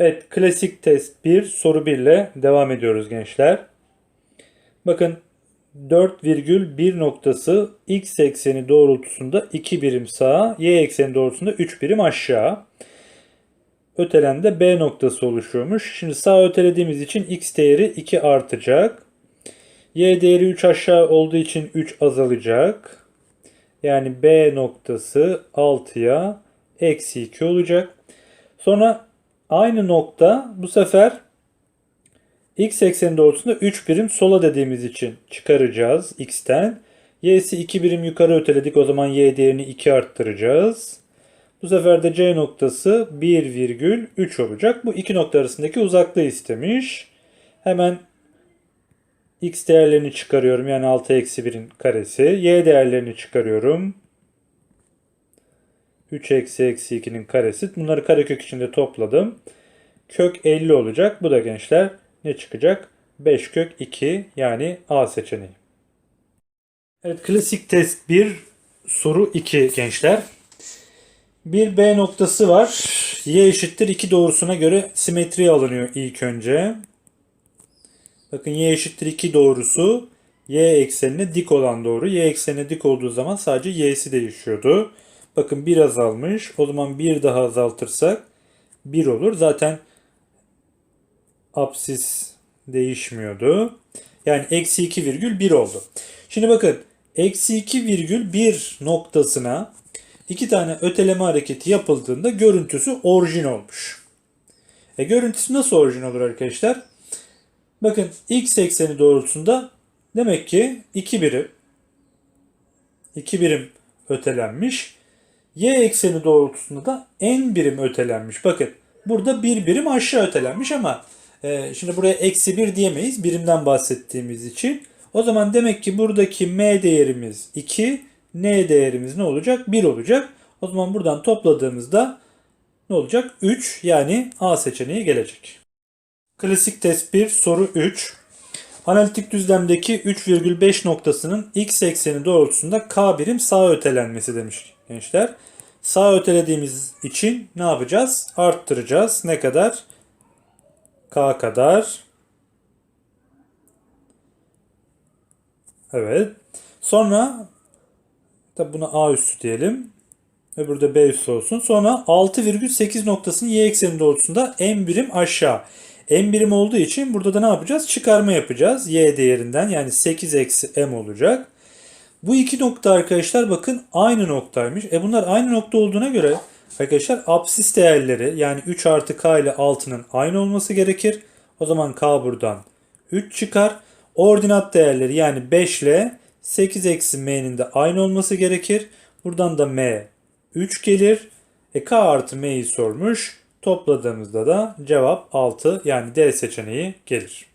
Evet, klasik test 1, soru 1 ile devam ediyoruz gençler. Bakın 4,1 noktası x ekseni doğrultusunda 2 birim sağa, y ekseni doğrultusunda 3 birim aşağı. Ötelende B noktası oluşuyormuş. Şimdi sağ ötelediğimiz için x değeri 2 artacak. Y değeri 3 aşağı olduğu için 3 azalacak. Yani B noktası 6'ya eksi 2 olacak. Sonra aynı nokta bu sefer x ekseni doğrultusunda 3 birim sola dediğimiz için çıkaracağız x'ten. y'si 2 birim yukarı öteledik o zaman y değerini 2 arttıracağız. Bu sefer de c noktası 1,3 olacak. Bu iki nokta arasındaki uzaklığı istemiş. Hemen x değerlerini çıkarıyorum. Yani 6 eksi 1'in karesi. Y değerlerini çıkarıyorum. 3 eksi eksi 2'nin karesi. Bunları karekök içinde topladım. Kök 50 olacak. Bu da gençler ne çıkacak? 5 kök 2 yani A seçeneği. Evet klasik test 1 soru 2 gençler. Bir B noktası var. Y eşittir 2 doğrusuna göre simetri alınıyor ilk önce. Bakın y eşittir 2 doğrusu y eksenine dik olan doğru. Y eksenine dik olduğu zaman sadece y'si değişiyordu. Bakın 1 azalmış. O zaman 1 daha azaltırsak 1 olur. Zaten apsis değişmiyordu. Yani eksi 2 virgül 1 oldu. Şimdi bakın eksi 2 virgül 1 noktasına iki tane öteleme hareketi yapıldığında görüntüsü orijin olmuş. E görüntüsü nasıl orijin olur arkadaşlar? Bakın x ekseni doğrultusunda demek ki 2 birim 2 birim ötelenmiş. Y ekseni doğrultusunda da n birim ötelenmiş. Bakın burada bir birim aşağı ötelenmiş ama e, şimdi buraya eksi 1 diyemeyiz birimden bahsettiğimiz için. O zaman demek ki buradaki m değerimiz 2, n değerimiz ne olacak? 1 olacak. O zaman buradan topladığımızda ne olacak? 3 yani A seçeneği gelecek. Klasik test 1 soru 3. Analitik düzlemdeki 3,5 noktasının x ekseni doğrultusunda k birim sağ ötelenmesi demiş gençler. Sağ ötelediğimiz için ne yapacağız? Arttıracağız. Ne kadar? K kadar. Evet. Sonra tabi buna A üssü diyelim. Öbürü de B üssü olsun. Sonra 6,8 noktasının y ekseni doğrultusunda n birim aşağı. n birim olduğu için burada da ne yapacağız? Çıkarma yapacağız. y değerinden yani 8 eksi m olacak. Bu iki nokta arkadaşlar bakın aynı noktaymış. E bunlar aynı nokta olduğuna göre arkadaşlar absis değerleri yani 3 artı k ile 6'nın aynı olması gerekir. O zaman k buradan 3 çıkar. Ordinat değerleri yani 5 ile 8 eksi m'nin de aynı olması gerekir. Buradan da m 3 gelir. E k artı m'yi sormuş. Topladığımızda da cevap 6 yani D seçeneği gelir.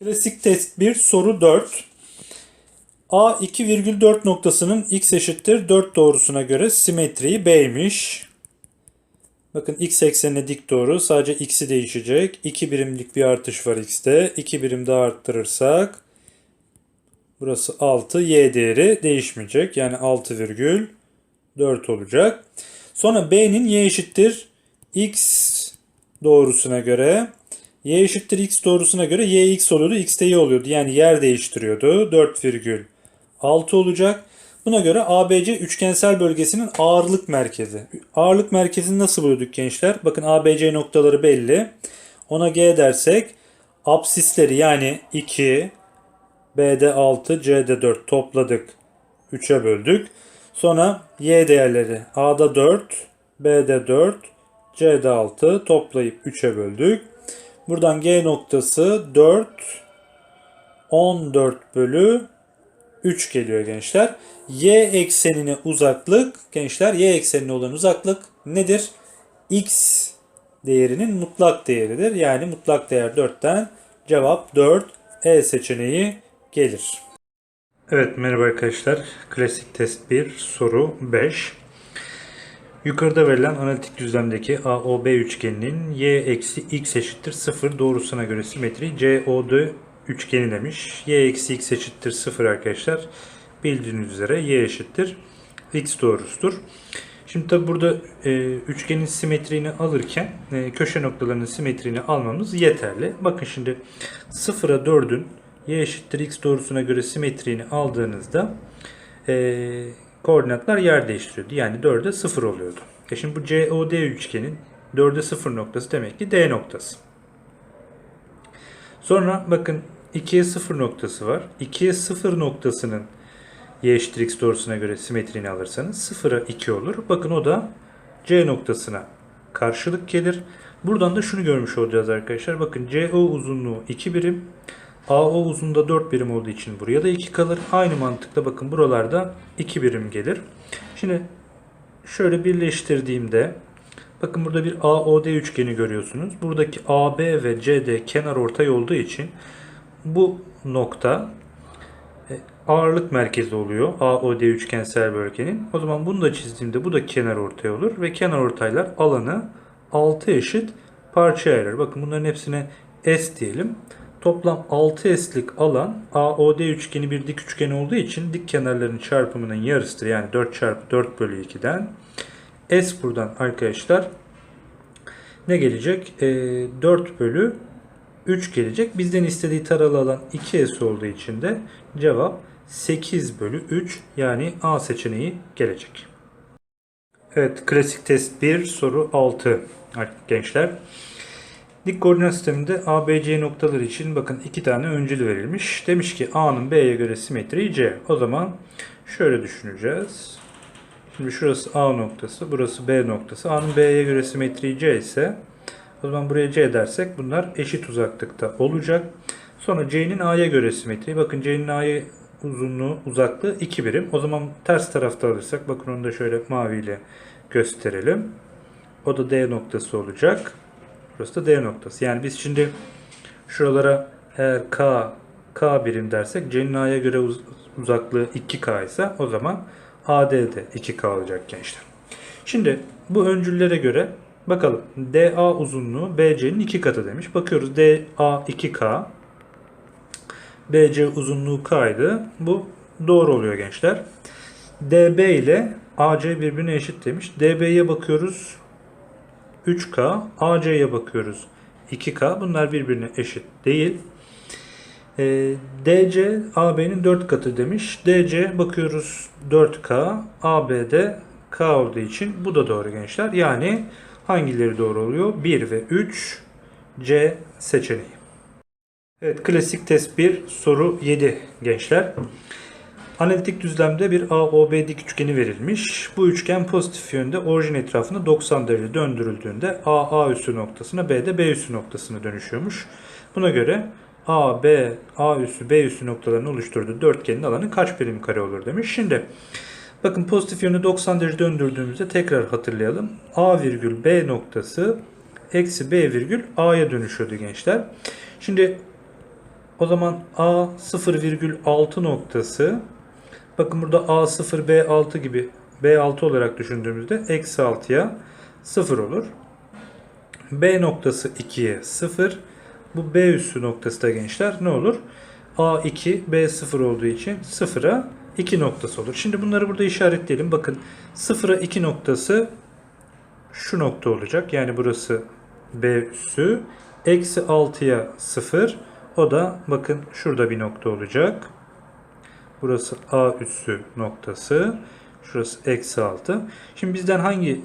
Klasik test 1 soru 4. A 2,4 noktasının x eşittir 4 doğrusuna göre simetriği B'ymiş. Bakın x eksenine dik doğru sadece x'i değişecek. 2 birimlik bir artış var x'te. 2 birim daha arttırırsak burası 6 y değeri değişmeyecek. Yani 6,4 olacak. Sonra B'nin y eşittir x doğrusuna göre y eşittir x doğrusuna göre y x oluyordu. x de y oluyordu. Yani yer değiştiriyordu. 4,6 olacak. Buna göre ABC üçgensel bölgesinin ağırlık merkezi. Ağırlık merkezini nasıl buluyorduk gençler? Bakın ABC noktaları belli. Ona G dersek absisleri yani 2, B'de 6, C'de 4 topladık. 3'e böldük. Sonra Y değerleri A'da 4, B'de 4, C'de 6 toplayıp 3'e böldük. Buradan G noktası 4, 14 bölü 3 geliyor gençler. Y eksenine uzaklık gençler y eksenine olan uzaklık nedir? X değerinin mutlak değeridir. Yani mutlak değer 4'ten cevap 4 E seçeneği gelir. Evet merhaba arkadaşlar. Klasik test 1 soru 5. Yukarıda verilen analitik düzlemdeki AOB üçgeninin y eksi x eşittir 0 doğrusuna göre simetri COD üçgeni demiş. y eksi x eşittir 0 arkadaşlar. Bildiğiniz üzere y eşittir x doğrusudur. Şimdi tabi burada e, üçgenin simetriğini alırken e, köşe noktalarının simetriğini almamız yeterli. Bakın şimdi 0'a 4'ün y eşittir x doğrusuna göre simetriğini aldığınızda e, koordinatlar yer değiştiriyordu. Yani 4'e 0 oluyordu. E şimdi bu COD üçgenin 4'e 0 noktası demek ki D noktası. Sonra bakın 2'ye 0 noktası var. 2'ye 0 noktasının y eşittir x doğrusuna göre simetriğini alırsanız 0'a 2 olur. Bakın o da C noktasına karşılık gelir. Buradan da şunu görmüş olacağız arkadaşlar. Bakın CO uzunluğu 2 birim. AO uzunluğu 4 birim olduğu için buraya da 2 kalır. Aynı mantıkla bakın buralarda 2 birim gelir. Şimdi şöyle birleştirdiğimde bakın burada bir AOD üçgeni görüyorsunuz. Buradaki AB ve CD kenar ortay olduğu için bu nokta e, ağırlık merkezi oluyor AOD üçgensel bölgenin. O zaman bunu da çizdiğimde bu da kenar ortay olur ve kenar ortaylar alanı 6 eşit parçaya ayırır. Bakın bunların hepsine S diyelim. Toplam 6S'lik alan AOD üçgeni bir dik üçgen olduğu için dik kenarların çarpımının yarısıdır. Yani 4 çarpı 4 bölü 2'den. S buradan arkadaşlar ne gelecek? E, 4 bölü 3 gelecek. Bizden istediği taralı alan 2S olduğu için de cevap 8 bölü 3 yani A seçeneği gelecek. Evet klasik test 1 soru 6 gençler. Dik koordinat sisteminde ABC noktaları için bakın iki tane öncül verilmiş. Demiş ki A'nın B'ye göre simetriği C. O zaman şöyle düşüneceğiz. Şimdi şurası A noktası, burası B noktası. A'nın B'ye göre simetriği C ise o zaman buraya C dersek bunlar eşit uzaklıkta olacak. Sonra C'nin A'ya göre simetriği. Bakın C'nin A'ya uzunluğu, uzaklığı 2 birim. O zaman ters tarafta alırsak bakın onu da şöyle maviyle gösterelim. O da D noktası olacak. Burası da D noktası. Yani biz şimdi şuralara eğer K K birim dersek C'nin A'ya göre uz- uzaklığı 2K ise o zaman AD de 2K olacak gençler. Şimdi bu öncüllere göre bakalım DA uzunluğu BC'nin 2 katı demiş. Bakıyoruz DA 2K BC uzunluğu K'ydı. Bu doğru oluyor gençler. DB ile AC birbirine eşit demiş. DB'ye bakıyoruz 3K. AC'ye bakıyoruz 2K. Bunlar birbirine eşit değil. Ee, DC AB'nin 4 katı demiş. DC bakıyoruz 4K. AB'de K olduğu için bu da doğru gençler. Yani hangileri doğru oluyor? 1 ve 3 C seçeneği. Evet klasik test 1 soru 7 gençler. Analitik düzlemde bir AOB dik üçgeni verilmiş. Bu üçgen pozitif yönde orijin etrafında 90 derece döndürüldüğünde A A üssü noktasına B de B üssü noktasına dönüşüyormuş. Buna göre A, B, A üssü, B üssü noktalarını oluşturduğu dörtgenin alanı kaç birim kare olur demiş. Şimdi bakın pozitif yönde 90 derece döndürdüğümüzde tekrar hatırlayalım. A virgül B noktası eksi B virgül A'ya dönüşüyordu gençler. Şimdi o zaman A 0,6 noktası bakın burada A0 B6 gibi B6 olarak düşündüğümüzde eksi 6'ya 0 olur. B noktası 2'ye 0. Bu B üssü noktası da gençler ne olur? A2 B0 olduğu için 0'a 2 noktası olur. Şimdi bunları burada işaretleyelim. Bakın 0'a 2 noktası şu nokta olacak. Yani burası B üssü. Eksi 6'ya 0. O da bakın şurada bir nokta olacak. Burası A üssü noktası. Şurası eksi 6. Şimdi bizden hangi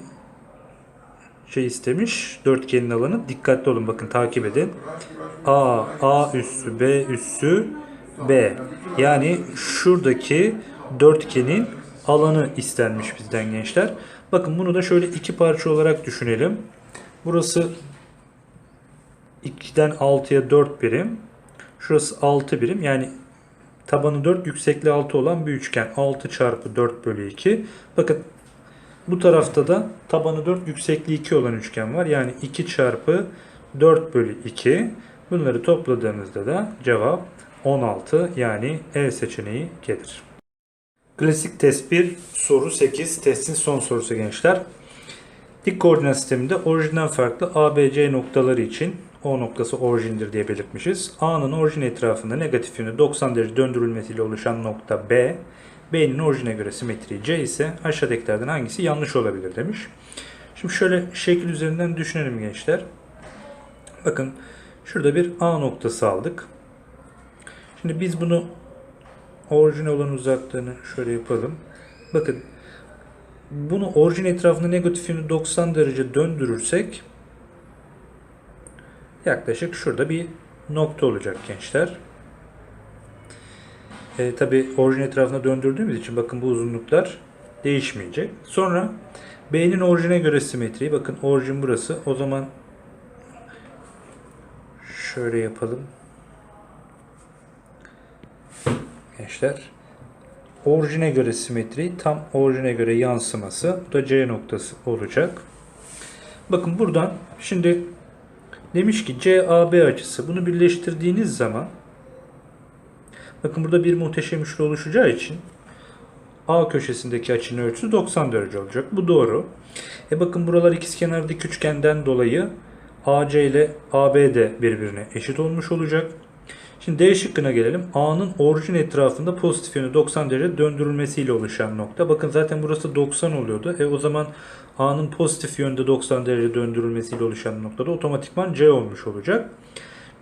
şey istemiş? Dörtgenin alanı. Dikkatli olun bakın takip edin. A, A üssü, B üssü, B. Yani şuradaki dörtgenin alanı istenmiş bizden gençler. Bakın bunu da şöyle iki parça olarak düşünelim. Burası 2'den 6'ya 4 birim. Şurası 6 birim. Yani tabanı 4, yüksekliği 6 olan bir üçgen. 6 çarpı 4 bölü 2. Bakın bu tarafta da tabanı 4, yüksekliği 2 olan üçgen var. Yani 2 çarpı 4 bölü 2. Bunları topladığımızda da cevap 16 yani E seçeneği gelir. Klasik test 1 soru 8 testin son sorusu gençler. Dik koordinat sisteminde orijinden farklı ABC noktaları için O noktası orijindir diye belirtmişiz. A'nın orijin etrafında negatif yönü 90 derece döndürülmesiyle oluşan nokta B, B'nin orijine göre simetriği C ise aşağıdakilerden hangisi yanlış olabilir demiş. Şimdi şöyle şekil üzerinden düşünelim gençler. Bakın şurada bir A noktası aldık. Şimdi biz bunu orijin olan uzaklığını şöyle yapalım. Bakın bunu orijin etrafında negatif yönü 90 derece döndürürsek yaklaşık şurada bir nokta olacak gençler. E, Tabi orijin etrafında döndürdüğümüz için bakın bu uzunluklar değişmeyecek. Sonra B'nin orijine göre simetriği bakın orijin burası. O zaman şöyle yapalım. Gençler orijine göre simetri tam orijine göre yansıması bu da C noktası olacak. Bakın buradan şimdi demiş ki CAB açısı bunu birleştirdiğiniz zaman bakın burada bir muhteşem üçlü oluşacağı için A köşesindeki açının ölçüsü 90 derece olacak. Bu doğru. E bakın buralar ikizkenar dik üçgenden dolayı AC ile AB de birbirine eşit olmuş olacak. Şimdi D şıkkına gelelim. A'nın orijin etrafında pozitif yönü 90 derece döndürülmesiyle oluşan nokta. Bakın zaten burası 90 oluyordu. E o zaman A'nın pozitif yönde 90 derece döndürülmesiyle oluşan noktada otomatikman C olmuş olacak.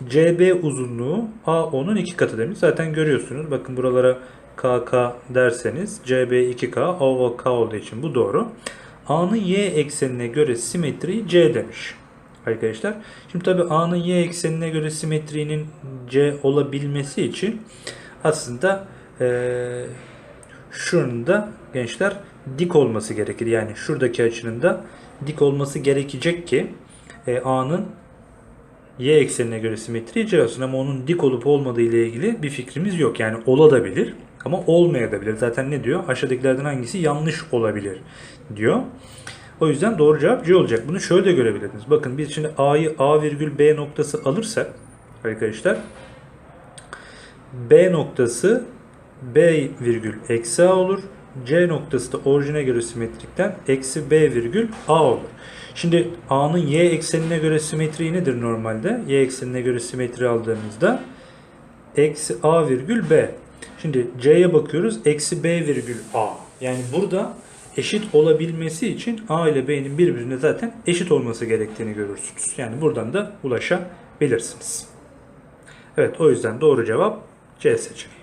CB uzunluğu AO'nun iki katı demiş. Zaten görüyorsunuz. Bakın buralara KK derseniz CB 2K, AO K olduğu için bu doğru. A'nın Y eksenine göre simetriği C demiş arkadaşlar. Şimdi tabi A'nın Y eksenine göre simetriğinin C olabilmesi için aslında eee şunun da gençler dik olması gerekir. Yani şuradaki açının da dik olması gerekecek ki e, A'nın Y eksenine göre simetriği C olsun ama onun dik olup olmadığı ile ilgili bir fikrimiz yok. Yani olabilir ama olmayabilir. Zaten ne diyor? Aşağıdakilerden hangisi yanlış olabilir diyor. O yüzden doğru cevap C olacak. Bunu şöyle de görebilirsiniz. Bakın biz şimdi A'yı A virgül B noktası alırsak arkadaşlar B noktası B virgül eksi A olur. C noktası da orijine göre simetrikten eksi B virgül A olur. Şimdi A'nın Y eksenine göre simetriği nedir normalde? Y eksenine göre simetri aldığımızda eksi A virgül B. Şimdi C'ye bakıyoruz. Eksi B virgül A. Yani burada eşit olabilmesi için A ile B'nin birbirine zaten eşit olması gerektiğini görürsünüz. Yani buradan da ulaşabilirsiniz. Evet o yüzden doğru cevap C seçeneği.